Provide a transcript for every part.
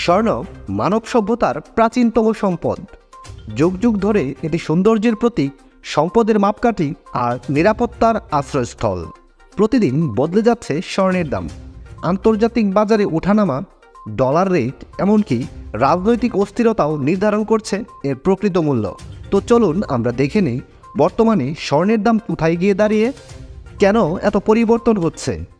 স্বর্ণ মানব সভ্যতার প্রাচীনতম সম্পদ। যুগ যুগ ধরে এটি সৌন্দর্যের প্রতীক, সম্পদের মাপকাঠি আর নিরাপত্তার আশ্রয়স্থল। প্রতিদিন বদলে যাচ্ছে স্বর্ণের দাম। আন্তর্জাতিক বাজারে ওঠানামা, ডলার রেট, এমনকি রাজনৈতিক অস্থিরতাও নির্ধারণ করছে এর প্রকৃত মূল্য। তো চলুন আমরা দেখে নিই, বর্তমানে স্বর্ণের দাম কোথায় গিয়ে দাঁড়িয়ে? কেন এত পরিবর্তন হচ্ছে?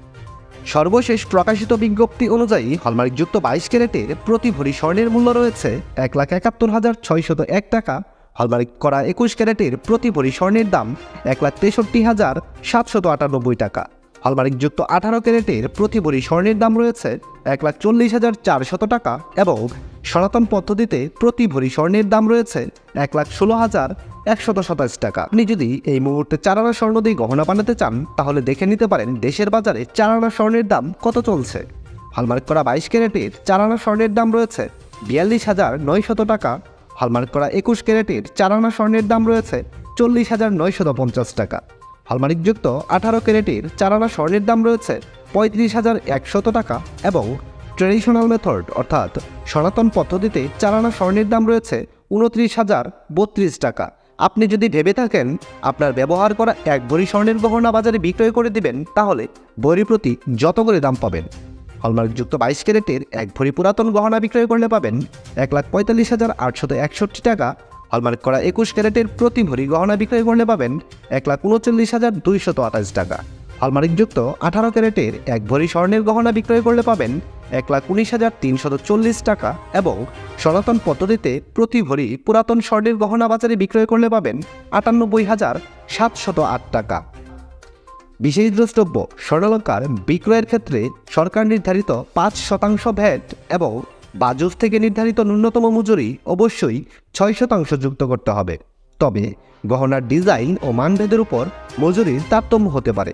সর্বশেষ প্রকাশিত বিজ্ঞপ্তি অনুযায়ী হলমার্কযুক্ত বাইশ ক্যারেটের প্রতি ভরি স্বর্ণের মূল্য রয়েছে এক লাখ একাত্তর হাজার ছয়শত এক টাকা। হলমার্ক করা একুশ ক্যারেটের প্রতি ভরি স্বর্ণের দাম এক লাখ তেষট্টি হাজার সাতশত আটানব্বই টাকা। হলমার্কযুক্ত আঠারো ক্যারেটের প্রতি ভরি স্বর্ণের দাম রয়েছে এক লাখ চল্লিশ হাজার চারশত টাকা এবং সনাতন পদ্ধতিতে প্রতি ভরি স্বর্ণের দাম রয়েছে এক লাখ ষোলো হাজার একশত সাতাশ টাকা। আপনি যদি এই মুহূর্তে চারানা স্বর্ণ দিয়ে গহনা বানাতে চান, তাহলে দেখে নিতে পারেন দেশের বাজারে চারানা স্বর্ণের দাম কত চলছে। হলমার্ক করা বাইশ ক্যারেটের চারানা স্বর্ণের দাম রয়েছে বিয়াল্লিশ হাজার নয়শত টাকা। হলমার্ক করা একুশ ক্যারেটের চারানা স্বর্ণের দাম রয়েছে চল্লিশ হাজার নয়শত পঞ্চাশ টাকা। হলমার্কযুক্ত আঠারো ক্যারেটের চারানা স্বর্ণের দাম রয়েছে পঁয়ত্রিশ হাজার একশত টাকা এবং ট্রেডিশনাল মেথড, অর্থাৎ সনাতন পদ্ধতিতে চালানা স্বর্ণের দাম রয়েছে উনত্রিশ হাজার বত্রিশ টাকা। আপনি যদি ভেবে থাকেন আপনার ব্যবহার করা এক ভরি স্বর্ণের গহনা বাজারে বিক্রয় করে দিবেন, তাহলে ভরি প্রতি যত করে দাম পাবেন? হলমার্কযুক্ত বাইশ ক্যারেটের এক ভরি পুরাতন গহনা বিক্রয় করলে পাবেন এক লাখ পঁয়তাল্লিশ হাজার আটশত একষট্টি টাকা। হলমার্ক করা একুশ ক্যারেটের প্রতি ভরি গহনা বিক্রয় করলে পাবেন এক লাখ উনচল্লিশ হাজার দুইশত আঠাশ টাকা। হলমার্কযুক্ত আঠারো ক্যারেটের এক ভরি স্বর্ণের গহনা বিক্রয় করলে পাবেন এক লাখ উনিশ হাজার তিনশত চল্লিশ টাকা এবং সনাতন পদ্ধতিতে প্রতি ভরি পুরাতন স্বর্ণের গহনা বাজারে বিক্রয় করলে পাবেন আটানব্বই হাজার সাতশত আট টাকা। বিশেষ দ্রষ্টব্য, স্বর্ণালঙ্কার বিক্রয়ের ক্ষেত্রে সরকার নির্ধারিত পাঁচ শতাংশ ভ্যাট এবং বাজুস থেকে নির্ধারিত ন্যূনতম মজুরি অবশ্যই ছয় শতাংশ যুক্ত করতে হবে। তবে গহনার ডিজাইন ও মানভেদের উপর মজুরির তারতম্য হতে পারে।